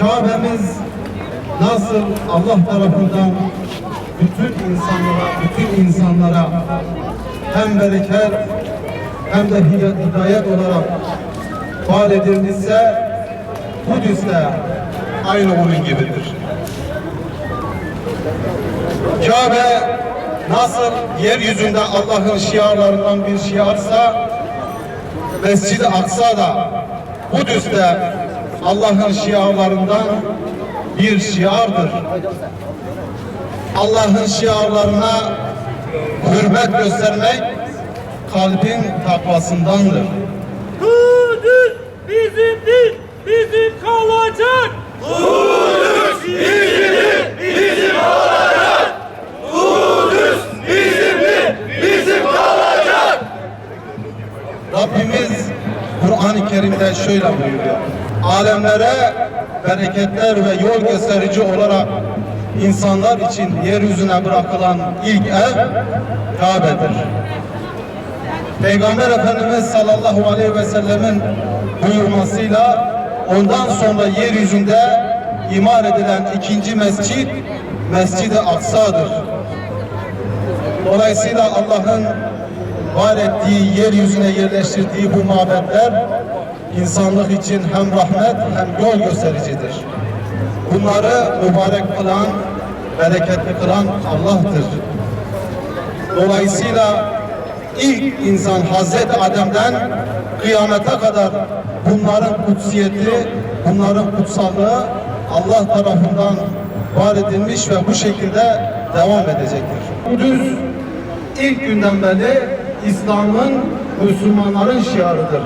Kabe'miz nasıl Allah tarafından bütün insanlara, bütün insanlara hem bereket hem de hiday- hidayet olarak var edilmişse Kudüs de aynı onun gibidir. Kabe nasıl yeryüzünde Allah'ın şiarlarından bir şiarsa Mescid-i Aksa da Kudüs'te Allah'ın şiarlarından bir şiardır. Allah'ın şiarlarına hürmet göstermek kalbin takvasındandır. Kudüs bizimdir, bizim kalacak. Rabbimiz Kur'an-ı Kerim'de şöyle buyuruyor. Alemlere bereketler ve yol gösterici olarak insanlar için yeryüzüne bırakılan ilk ev Kabe'dir. Peygamber Efendimiz sallallahu aleyhi ve sellemin buyurmasıyla ondan sonra yeryüzünde imar edilen ikinci mescit Mescid-i Aksa'dır. Dolayısıyla Allah'ın var ettiği, yeryüzüne yerleştirdiği bu mabetler insanlık için hem rahmet hem yol göstericidir. Bunları mübarek kılan, bereketli kılan Allah'tır. Dolayısıyla ilk insan Hazreti Adem'den kıyamete kadar bunların kutsiyeti, bunların kutsallığı Allah tarafından var edilmiş ve bu şekilde devam edecektir. Kudüs ilk günden beri İslam'ın Müslümanların şiarıdır.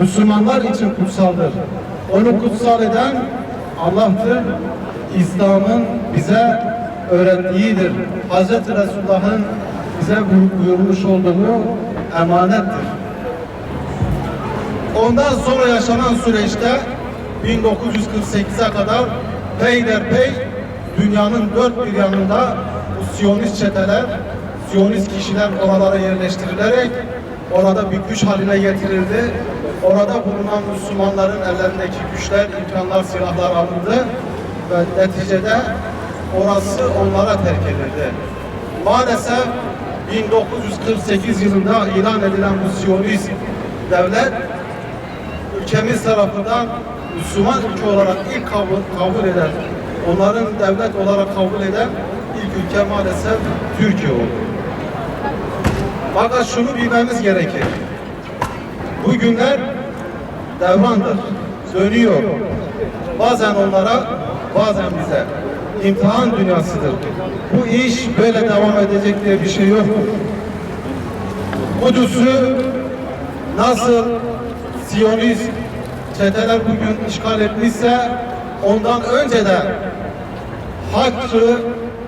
Müslümanlar için kutsaldır. Onu kutsal eden Allah'tır. İslam'ın bize öğrettiğidir. Hz. Resulullah'ın bize buyurmuş olduğu emanettir. Ondan sonra yaşanan süreçte 1948'e kadar peyderpey dünyanın dört bir yanında bu Siyonist çeteler, Siyonist kişiler oralara yerleştirilerek orada bir güç haline getirildi. Orada bulunan Müslümanların ellerindeki güçler, imkanlar, silahlar alındı ve neticede orası onlara terk edildi. Maalesef 1948 yılında ilan edilen bu Siyonist devlet ülkemiz tarafından Müslüman ülke olarak ilk kabul, kabul eden, onların devlet olarak kabul eden ilk ülke maalesef Türkiye oldu. Fakat şunu bilmemiz gerekir. Bu günler devrandır, dönüyor. Bazen onlara, bazen bize. İmtihan dünyasıdır. Bu iş böyle devam edecek diye bir şey yok. Kudüs'ü nasıl Siyonist çeteler bugün işgal etmişse ondan önce de Haçlı,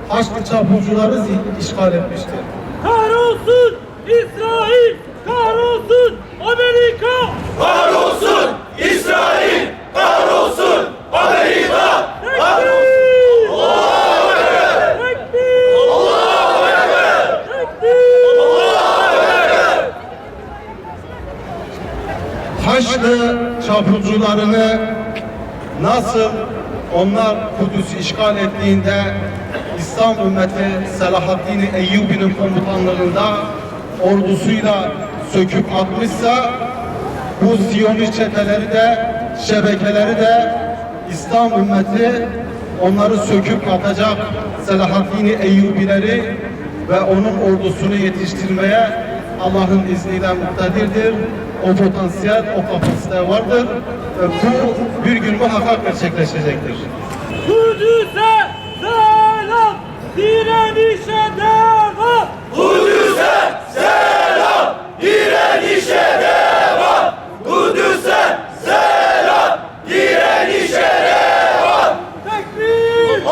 Haçlı çapulcuları işgal etmiştir. Kahrolsun İsrail, kahrolsun Amerika. Kahrolsun İsrail! Kahrolsun Amerika! Kahrolsun! Tekbir! Tekbir! Haçlı çapulcularını nasıl onlar Kudüs'ü işgal ettiğinde İslam ümmeti Selahaddin Eyyubi'nin komutanlığında ordusuyla söküp atmışsa bu Siyonist çeteleri de şebekeleri de İslam ümmeti onları söküp atacak Selahaddin Eyyubileri ve onun ordusunu yetiştirmeye Allah'ın izniyle muktedirdir. O potansiyel, o kapasite vardır. Ve bu bir gün muhakkak gerçekleşecektir. Kudüs'e selam, direnişe devam. Kudüs'e selam! Direnişe devam! Kudüs'e selam! Direnişe devam! Tekbir!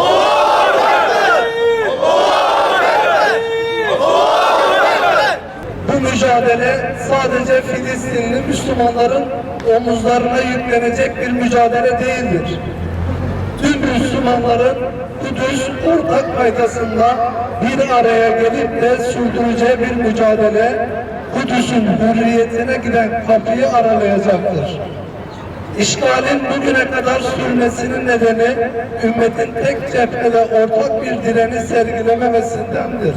Tekbir! Bu mücadele Filistinli Müslümanların omuzlarına yüklenecek bir mücadele değildir. Tüm Müslümanların Kudüs ortak paydasında bir araya gelip de sürdüreceği bir mücadele Kudüs'ün hürriyetine giden kapıyı aralayacaktır. İşgalin bugüne kadar sürmesinin nedeni ümmetin tek cephede ortak bir direni sergilememesindendir.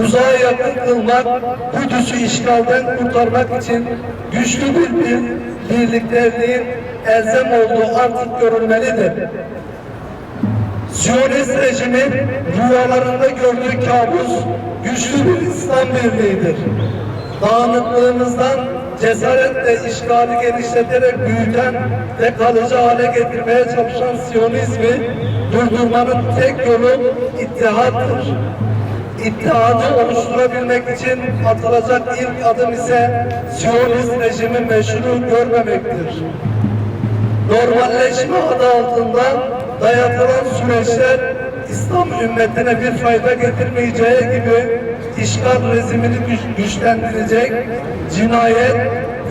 Uzağa yakın kılmak, Kudüs'ü işgalden kurtarmak için güçlü bir, bir birliklerliğin elzem olduğu artık görülmelidir. Siyonist rejimin rüyalarında gördüğü kabus güçlü bir İslam birliğidir. Dağınıklığımızdan cesaretle işgali genişleterek büyüten ve kalıcı hale getirmeye çalışan Siyonizmi durdurmanın tek yolu ittihattır. İttihadı oluşturabilmek için atılacak ilk adım ise Siyonist rejimi meşru görmemektir normalleşme adı altında dayatılan süreçler İslam ümmetine bir fayda getirmeyeceği gibi işgal rejimini güç- güçlendirecek, cinayet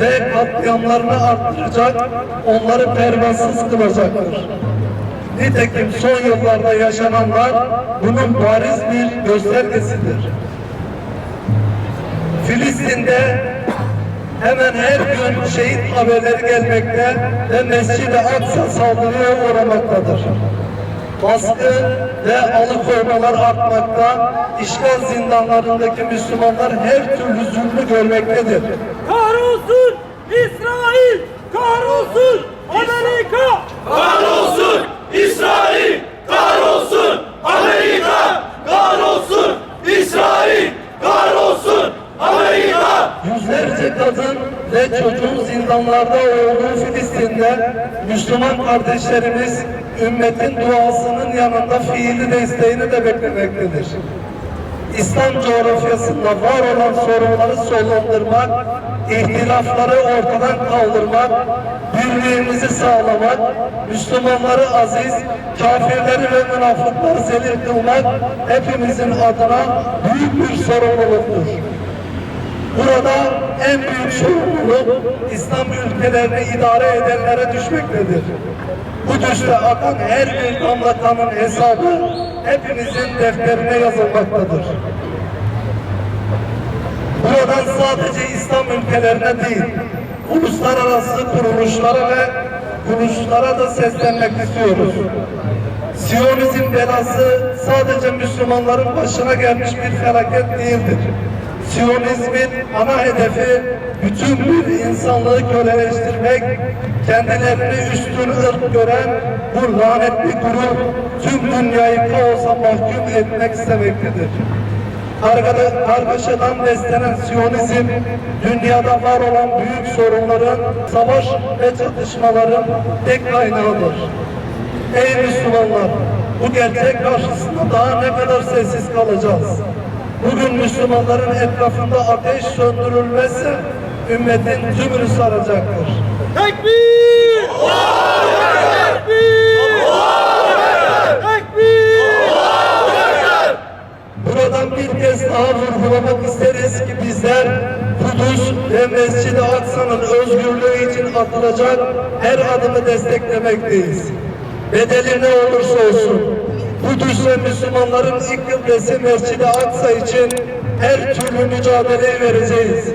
ve katliamlarını arttıracak, onları pervasız kılacaktır. Nitekim son yıllarda yaşananlar bunun bariz bir göstergesidir. Filistin'de hemen her gün şehit haberleri gelmekte ve Mescid-i Aksa saldırıya uğramaktadır. Baskı ve alıkoymalar artmakta, işgal zindanlarındaki Müslümanlar her türlü zulmü görmektedir. Kahrolsun İsrail! Kahrolsun Amerika! Kahrolsun İsrail! Kahrolsun Amerika! Kahrolsun İsrail! Kahrolsun Amerika! Yüzlerce kadın ve çocuğun zindanlarda olduğu Filistin'de Müslüman kardeşlerimiz ümmetin duasının yanında fiili desteğini de beklemektedir. İslam coğrafyasında var olan sorunları sonlandırmak, ihtilafları ortadan kaldırmak, birliğimizi sağlamak, Müslümanları aziz, kafirleri ve münafıkları zelil kılmak hepimizin adına büyük bir sorumluluktur. Burada en büyük sorumluluk İslam ülkelerini idare edenlere düşmektedir. Kudüs'te akan her bir damla kanın hesabı hepimizin defterine yazılmaktadır. Buradan sadece İslam ülkelerine değil, uluslararası kuruluşlara ve kuruluşlara da seslenmek istiyoruz. Siyonizm belası sadece Müslümanların başına gelmiş bir felaket değildir. Siyonizmin ana hedefi bütün bir insanlığı köleleştirmek, kendilerini üstün ırk gören bu lanetli grup tüm dünyayı kaosa mahkum etmek istemektedir. Kargaşadan beslenen Siyonizm, dünyada var olan büyük sorunların, savaş ve çatışmaların tek kaynağıdır. Ey Müslümanlar, bu gerçek karşısında daha ne kadar sessiz kalacağız? Bugün Müslümanların etrafında ateş söndürülmezse ümmetin tümünü saracaktır. Tekbir! Tekbir! Tekbir! Buradan bir kez daha vurgulamak isteriz ki bizler Kudüs ve Mescid-i Aksa'nın özgürlüğü için atılacak her adımı desteklemekteyiz. Bedeli ne olursa olsun Kudüs ve Müslümanların ilk kıblesi Mescid-i Aksa için her türlü mücadeleyi vereceğiz.